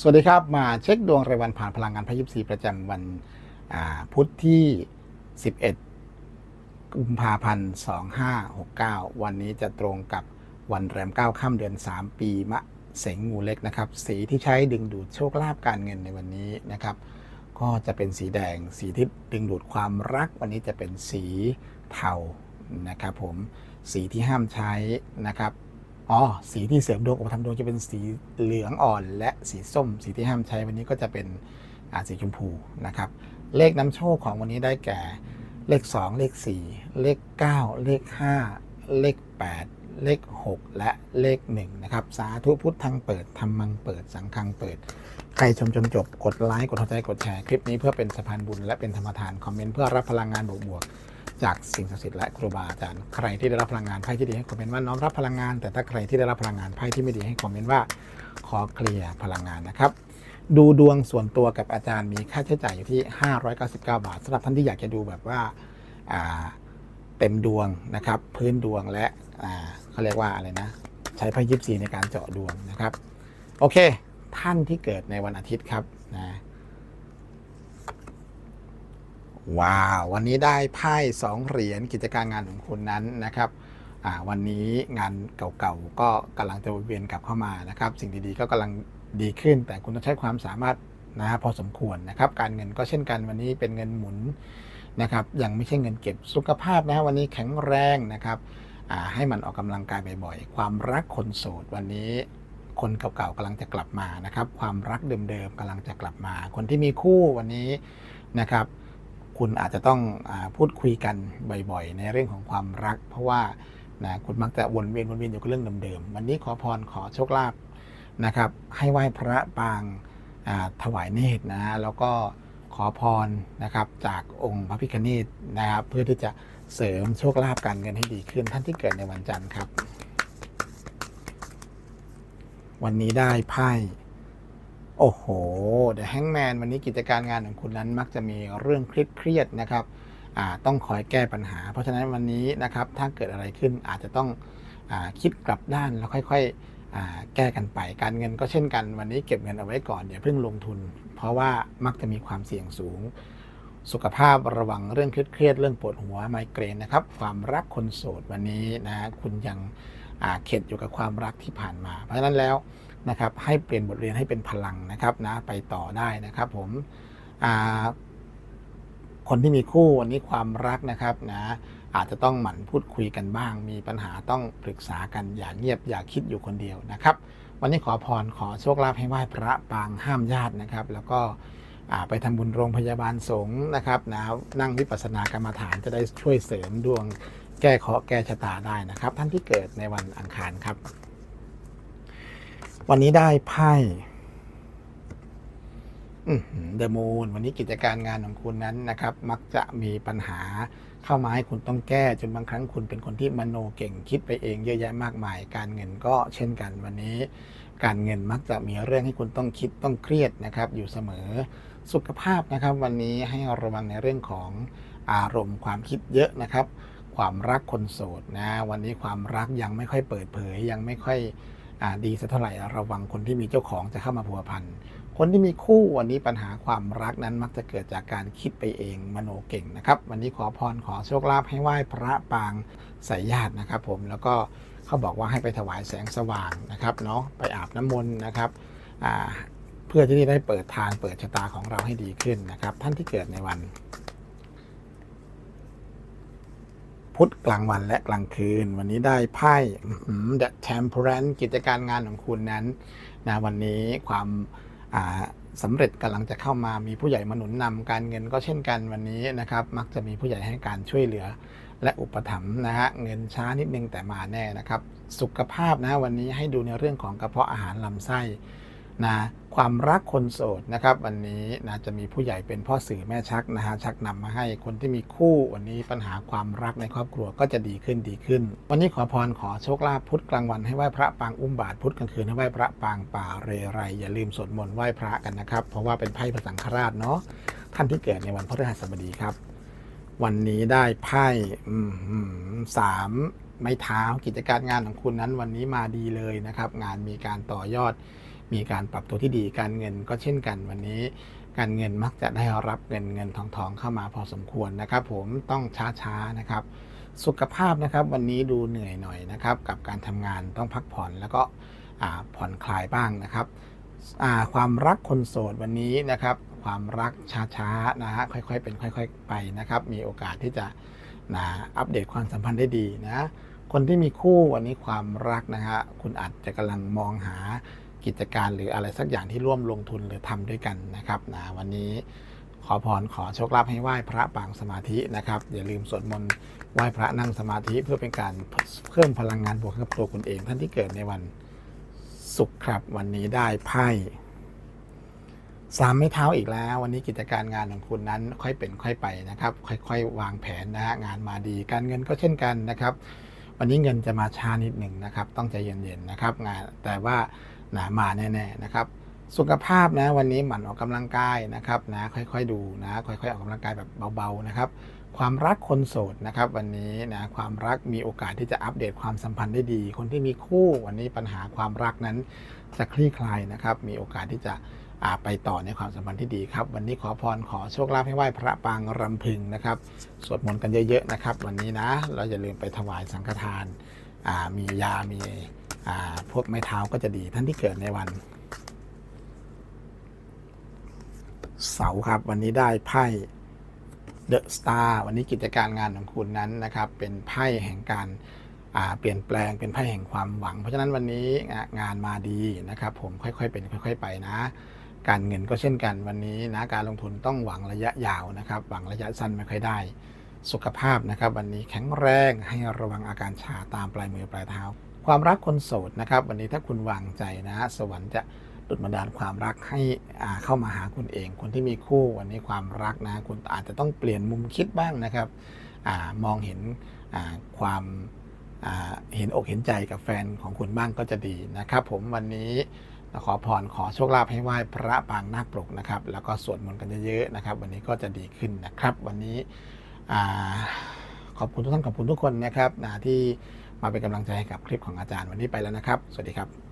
สวัสดีครับ มาเช็คดวงรายวันผ่านพลังงานพยิบสีประจำวันพุธที่ 11 กุมภาพันธ์ 2569 วันนี้จะตรงกับวันแรม 9 ค่ำเดือน 3 ปีมะเสงงูเล็กนะครับ สีที่ใช้ดึงดูดโชคลาภการเงินในวันนี้นะครับ ก็จะเป็นสีแดง สีที่ดึงดูดความรัก วันนี้จะเป็นสีเทานะครับผม สีที่ห้ามใช้นะครับ อ๋อ สีที่เสริมดวงอุปธรรมดวงจะเป็นสีเหลืองอ่อน และสีส้ม สีที่ห้ามใช้วันนี้ก็จะเป็นอาสีชมพูนะครับ เลขน้ำโชคของวันนี้ได้แก่ เลข 2 เลข 4 เลข 9 เลข 5 เลข 8 เลข 6 และเลข 1 นะครับ สาธุพุทธังเปิดธรรมังเปิดสังฆังเปิด ใครชมจนจบ กดไลค์ กดหัวใจ กดแชร์ คลิปนี้เพื่อเป็นสะพานบุญและเป็นธรรมทาน คอมเมนต์เพื่อรับพลังงานบวกๆ จากสิ่งศักดิ์สิทธิ์และครูบาอาจารย์ใครที่ได้รับพลังงานไพ่ที่ดีให้คอมเมนต์ว่าน้อมรับพลังงาน แต่ถ้าใครที่ได้รับพลังงานไพ่ที่ไม่ดีให้คอมเมนต์ว่าขอเคลียร์พลังงานนะครับ ดูดวงส่วนตัวกับอาจารย์มีค่าใช้จ่ายอยู่ที่ 599 บาทสำหรับท่านที่อยากจะดูแบบว่าาเต็มดวงนะครับ พื้นดวงและเขาเรียกว่าอะไรนะใช้ไพ่ยิปซีในการเจาะดวงนะครับ โอเค ท่านที่เกิดในวันอาทิตย์ครับนะ ว้าว วันนี้ได้ไพ่สองเหรียญกิจการงานของคุณนั้นนะครับวันนี้งานเก่าๆก็กำลังจะวนเวียนกลับเข้ามานะครับ สิ่งดีๆก็กำลังดีขึ้น แต่คุณต้องใช้ความสามารถนะฮะพอสมควรนะครับ การเงินก็เช่นกันวันนี้เป็นเงินหมุนนะครับยังไม่ใช่เงินเก็บสุขภาพนะฮะวันนี้แข็งแรงนะครับให้มันออกกำลังกายบ่อยๆ ความรักคนโสดวันนี้คนเก่าๆกำลังจะกลับมานะครับ ความรักเดิมๆกำลังจะกลับมา คนที่มีคู่วันนี้นะครับ คุณอาจจะต้องอพูดคุยกันบ่อยๆ ในเรื่องของความรัก เพราะว่านะคุณมักจะวนเวียนวนเวียนอยู่กับเรื่องเดิมๆ วันนี้ขอพรขอโชคลาภนะครับ ให้ไหว้พระปางถวายเนตรนะแล้วก็ขอพรนะครับจากองค์พระพิฆเนศนะครับ เพื่อที่จะเสริมโชคลาภการเงินให้ดีขึ้นท่านที่เกิดในวันจันทร์ครับ วันนี้ได้ไพ่ โอ้โหเดอะแฮงแมนวันนี้กิจการงานของคุณนั้นมักจะมีเรื่องเครียดๆนะครับต้องคอยแก้ปัญหา เพราะฉะนั้นวันนี้นะครับถ้าเกิดอะไรขึ้นอาจจะต้องอคิดกลับด้านแล้วค่อยๆแก้กันไป การเงินก็เช่นกัน วันนี้เก็บเงินเอาไว้ก่อนอย่าเพิ่งลงทุน เพราะว่ามักจะมีความเสี่ยงสูง สุขภาพระวังเรื่องเครียดๆเรื่องปวดหัวไมเกรนนะครับ ความรักคนโสดวันนี้นะคุณยังเข็ดอยู่กับความรักที่ผ่านมา เพราะฉะนั้นแล้ว นะครับให้เปลี่ยนบทเรียนให้เป็นพลังนะครับนะไปต่อได้นะครับผมคนที่มีคู่วันนี้ความรักนะครับนะอาจจะต้องหมั่นพูดคุยกันบ้าง มีปัญหาต้องปรึกษากันอย่าเงียบอย่าคิดอยู่คนเดียวนะครับ วันนี้ขอพรขอโชคลาภให้ไหว้พระปางห้ามญาตินะครับ แล้วก็ไปทำบุญโรงพยาบาลสงฆ์นะครับนะนั่งวิปัสสนากรรมฐานจะได้ช่วยเสริมดวงแก้เคราะห์แก้ชะตาได้นะครับ ท่านที่เกิดในวันอังคารครับ วันนี้ได้ไพ่เดอะมูนวันนี้กิจการงานของคุณนั้นนะครับ มักจะมีปัญหาเข้ามาให้คุณต้องแก้ จนบางครั้งคุณเป็นคนที่มโนเก่งคิดไปเองเยอะแยะมากมาย การเงินก็เช่นกันวันนี้ การเงินมักจะมีเรื่องให้คุณต้องคิดต้องเครียดนะครับ อยู่เสมอสุขภาพนะครับ วันนี้ให้ระวังในเรื่องของอารมณ์ความคิดเยอะนะครับ ความรักคนโสดนะ วันนี้ความรักยังไม่ค่อยเปิดเผยยังไม่ค่อย ดีสักเท่าไหร่ระวังคนที่มีเจ้าของจะเข้ามาพัวพันคนที่มีคู่วันนี้ปัญหาความรักนั้นมักจะเกิดจากการคิดไปเองมโนเก่งนะครับ วันนี้ขอพรขอโชคลาภให้ไหว้พระปางสายญาตินะครับ ผมแล้วก็เขาบอกว่าให้ไปถวายแสงสว่างนะครับเนาะไปอาบน้ำมนต์นะครับเพื่อที่จะได้เปิดทางเปิดชะตาของเราให้ดีขึ้นนะครับ ท่านที่เกิดในวัน พุธกลางวันและกลางคืน วันนี้ได้ไพ่ The Temperance กิจการงานของคุณนั้นนะวันนี้ความาสำเร็จกำลังจะเข้ามามีผู้ใหญ่มาหนุนนำการเงินก็เช่นกันวันนี้นะครับ มักจะมีผู้ใหญ่ให้การช่วยเหลือและอุปถัมภ์นะฮะเงินช้านิดนึงแต่มาแน่นะครับ สุขภาพนะวันนี้ให้ดูในเรื่องของกระเพาะอาหารลำไส้ นะความรักคนโสดนะครับวันนี้นะจะมีผู้ใหญ่เป็นพ่อสื่อแม่ชักนะฮะชักนำมาให้คนที่มีคู่วันนี้ปัญหาความรักในครอบครัวก็จะดีขึ้นดีขึ้น วันนี้ขอพรขอโชคลาภพุธกลางวันให้ไหว้พระปางอุ้มบาทพุธกลางคืนให้ไหว้พระปางป่าเรไรอย่าลืมสวดมนต์ไหว้พระกันนะครับ เพราะว่าเป็นไพ่พระสังฆราชเนาะท่านที่เกิดในวันพฤหัสบดีครับ วันนี้ได้ไพ่สามไม้เท้ากิจการงานของคุณนั้นวันนี้มาดีเลยนะครับ งานมีการต่อยอด มีการปรับตัวที่ดีการเงินก็เช่นกันวันนี้ การเงินมักจะได้รับเงินเงินทองทองเข้ามาพอสมควรนะครับ ผมต้องช้าช้าๆนะครับ สุขภาพนะครับวันนี้ดูเหนื่อยหน่อยนะครับ กับการทำงานต้องพักผ่อนแล้วก็ผ่อนคลายบ้างนะครับความรักคนโสดวันนี้นะครับ ความรักช้าๆนะฮะค่อยๆเป็นค่อย ๆ ไปนะครับ มีโอกาสที่จะนะอัปเดตความสัมพันธ์ได้ดีนะคนที่มีคู่วันนี้ความรักนะฮะคุณอาจจะกำลังมองหา กิจการหรืออะไรสักอย่างที่ร่วมลงทุนหรือทำด้วยกันนะครับนะวันนี้ขอพรขอโชคลาภให้ไหว้พระปางสมาธินะครับ อย่าลืมสวดมนต์ไหว้พระนั่งสมาธิเพื่อเป็นการเพิ่มพลังงานบวกให้กับตัวคุณเอง ท่านที่เกิดในวันศุกร์ครับวันนี้ได้ไพ่สามไม้เท้าอีกแล้ว วันนี้กิจการงานของคุณนั้นค่อยเป็นค่อยไปนะครับ ค่อยๆ วางแผนนะฮะงานมาดีการเงินก็เช่นกันนะครับ วันนี้เงินจะมาช้านิดหนึ่งนะครับ ต้องใจเย็นๆนะครับ งานแต่ว่า นามาแน่ๆนะครับ สุขภาพนะวันนี้หมั่นออกกำลังกายนะครับนะค่อยๆดูนะค่อยๆออกกำลังกายแบบเบาๆนะครับความรักคนโสดนะครับวันนี้นะความรักมีโอกาสที่จะอัปเดตความสัมพันธ์ได้ดี คนที่มีคู่วันนี้ปัญหาความรักนั้นจะคลี่คลายนะครับมีโอกาสที่จะไปต่อในความสัมพันธ์ที่ดีครับ วันนี้ขอพรขอโชคลาภให้ไหว้พระปางรำพึงนะครับสวดมนต์กันเยอะๆนะครับ วันนี้นะเราอย่าลืมไปถวายสังฆทานมียามี พวกไม้เท้าก็จะดีท่านที่เกิดในวัน เสาร์ครับวันนี้ได้ไพ่เดอะสตาร์วันนี้กิจการงานของคุณนั้นนะครับ เป็นไพ่แห่งการเปลี่ยนแปลงเป็นไพ่แห่งความหวัง เพราะฉะนั้นวันนี้งานมาดีนะครับ ผมค่อยๆเป็นค่อย ๆ ไปนะ การเงินก็เช่นกันวันนี้นะการลงทุนต้องหวังระยะยาวนะครับ หวังระยะสั้นไม่ค่อยได้ สุขภาพนะครับ วันนี้แข็งแรงให้ระวังอาการชาตามปลายมือปลายเท้า ความรักคนโสดนะครับ วันนี้ถ้าคุณวางใจนะ สวรรค์จะดุดบันดาลความรักให้เข้ามาหาคุณเอง คนที่มีคู่วันนี้ความรักนะ คุณอาจจะต้องเปลี่ยนมุมคิดบ้างนะครับอมองเห็นความเห็นอกเห็นใจกับแฟนของคุณบ้างก็จะดีนะครับ ผมวันนี้ขอพรขอโชคลาภให้ไหว้พระปางนาคปรกนะครับ แล้วก็สวดมนต์กันเยอะๆนะครับ วันนี้ก็จะดีขึ้นนะครับ วันนี้อขอบคุณทุกท่านขอบคุณทุกคนนะครับที่ มาเป็นกำลังใจให้กับคลิปของอาจารย์วันนี้ไปแล้วนะครับ สวัสดีครับ